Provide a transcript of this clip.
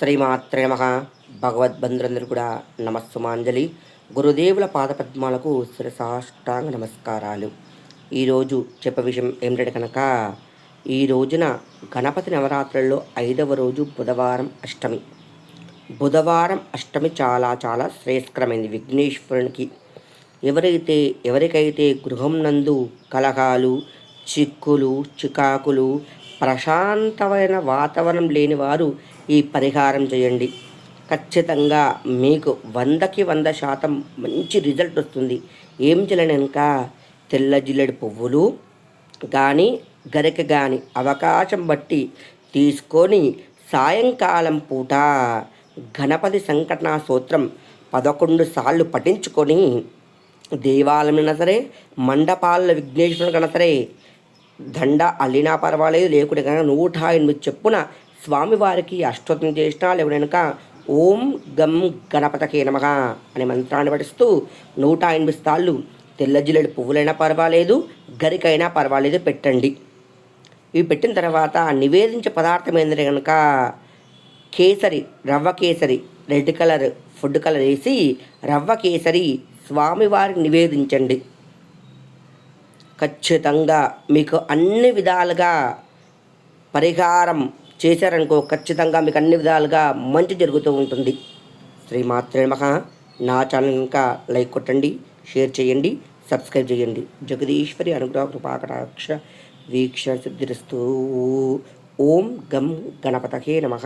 శ్రీమాత్రే నమ. భగవద్బంధులందరూ కూడా నమస్సుమాంజలి. గురుదేవుల పాదపద్మాలకు శిరసాష్టాంగ నమస్కారాలు. ఈరోజు చెప్పే విషయం ఏమిటంటే కనుక ఈ రోజున గణపతి నవరాత్రుల్లో ఐదవ రోజు బుధవారం అష్టమి. బుధవారం అష్టమి చాలా చాలా శ్రేయస్కరమైనది విఘ్నేశ్వరునికి. ఎవరైతే ఎవరికైతే గృహం నందు కలహాలు చిక్కులు చికాకులు ప్రశాంతమైన వాతావరణం లేని వారు ఈ పరిహారం చేయండి. ఖచ్చితంగా మీకు వందకి వంద శాతం మంచి రిజల్ట్ వస్తుంది. ఏం చేయలేనక తెల్ల జిల్లెడు పువ్వులు కానీ గరిక కానీ అవకాశం బట్టి తీసుకొని సాయంకాలం పూట గణపతి సంకటనా సూత్రం పదకొండు సార్లు పఠించుకొని దేవాలయమైనా సరే మండపాల విఘ్నేశ్వరుడు సరే దండ అల్లినా పర్వాలేదు లేకుంటే కనుక నూట ఎనిమిది చెప్పున స్వామివారికి అష్టోత్తరం చేసినా కనుక ఓం గం గణపతకే నమ అనే మంత్రాన్ని పఠిస్తూ నూట ఎనిమిది సార్లు తెల్ల జిల్లెడు పువ్వులైనా పర్వాలేదు గరికైనా పర్వాలేదు పెట్టండి. ఇవి పెట్టిన తర్వాత నివేదించే పదార్థం ఏంటంటే కనుక కేసరి రవ్వ kesari red colour food colour వేసి రవ్వ కేసరి స్వామివారికి నివేదించండి. ఖచ్చితంగా మీకు అన్ని విధాలుగా పరిహారం చేశారనుకో ఖచ్చితంగా మీకు అన్ని విధాలుగా మంచి జరుగుతూ ఉంటుంది. శ్రీమాత్రే నమః. నా ఛానల్ ఇంకా లైక్ కొట్టండి షేర్ చేయండి సబ్స్క్రైబ్ చేయండి. జగదీశ్వరి అనుగ్రహ కృపాకటాక్ష వీక్ష సిద్ధిరస్తూ ఓం గం గణపతకే నమ.